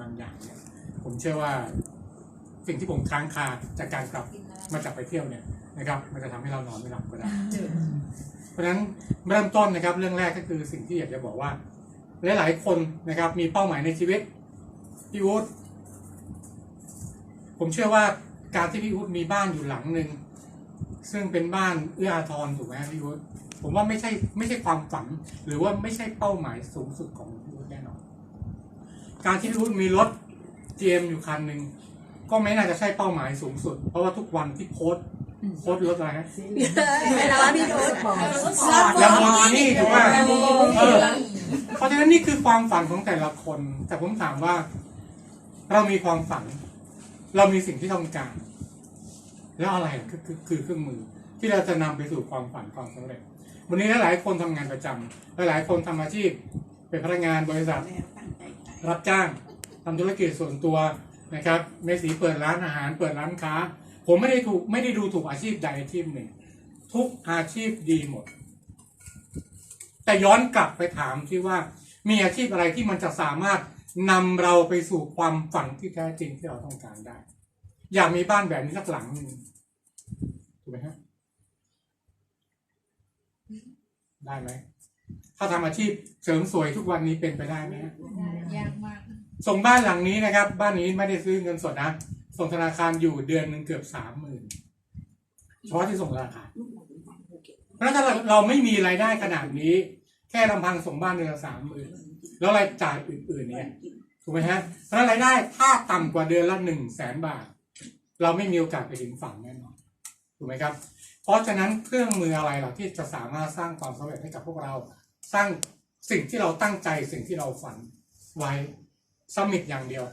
บางอย่างเนี่ยผมเชื่อว่าสิ่งที่ผมค้างคาจากการกลับมาจากไปเที่ยวเนี่ยนะครับ มันจะทำให้เรานอนไม่หลับก็ได้ เพราะฉะนั้นเริ่มต้นนะครับ เรื่องแรกก็คือสิ่งที่อยากจะบอกว่า หลายๆคนนะครับ มีเป้าหมายในชีวิตพี่อู๊ดผมเชื่อว่าการที่พี่อู๊ดมีบ้านอยู่หลังหนึ่งซึ่งเป็นบ้านเอื้ออาทรถูกไหมครับพี่อู๊ดผมว่าไม่ใช่ไม่ใช่ความฝัน หรือว่าไม่ใช่เป้าหมายสูงสุดของพี่อู๊ดแน่นอน การที่พี่อู๊ดมีรถ GM อยู่คันหนึ่งก็ไม่น่าจะใช่เป้าหมายสูงสุด เพราะว่าทุกวันที่โพสต์โพสต์รถอะไรฮะไม่รับพี่นุชลำโพงนี่ถูกไหมเออเพราะฉะนั้นนี่คือความฝันของแต่ละคน แต่ผมถามว่า เรามีความฝัน เรามีสิ่งที่ต้องการ แล้วอะไรคือคือคือเครื่องมือ ที่เราจะนำไปสู่ความฝันความสำเร็จ วันนี้หลายๆคนทำงานประจำหลายๆคนทำอาชีพ เป็นพนักงานบริษัท รับจ้างทำธุรกิจส่วนตัวนะครับเมสีเปิดร้านอาหารเปิดร้านค้า ผมไม่ได้ถูกไม่ได้ดูถูกอาชีพใดอาชีพหนึ่ง ทุกอาชีพดีหมด แต่ย้อนกลับไปถามที่ว่ามีอาชีพอะไรที่มันจะสามารถนำเราไปสู่ความฝันที่แท้จริงที่เราต้องการได้ อยากมีบ้านแบบนี้สักหลังหนึ่งถูกไหมฮะได้ไหม ถ้าทำอาชีพเสริมสวยทุกวันนี้เป็นไปได้ไหมฮะยากมาก ส่งบ้านหลังนี้นะครับ บ้านนี้ไม่ได้ซื้อเงินสดนะ ส่งธนาคารอยู่เดือนหนึ่งเกือบสามหมื่นเฉพาะที่ส่งธนาคารเพราะฉะนั้นถ้าเราเราไม่มีรายได้ขนาดนี้ แค่ลำพังส่งบ้านเดือนละสามหมื่นแล้วรายจ่ายอื่น ๆ เนี่ยถูกไหมฮะเพราะฉะนั้นรายได้ถ้าต่ำกว่าเดือนละหนึ่งแสนบาท เราไม่มีโอกาสไปถึงฝั่งแน่นอนถูกไหมครับ เพราะฉะนั้นเครื่องมืออะไรล่ะที่จะสามารถสร้างความสำเร็จให้กับพวกเรา สร้างสิ่งที่เราตั้งใจสิ่งที่เราฝันไว้สมิตอย่างเดียว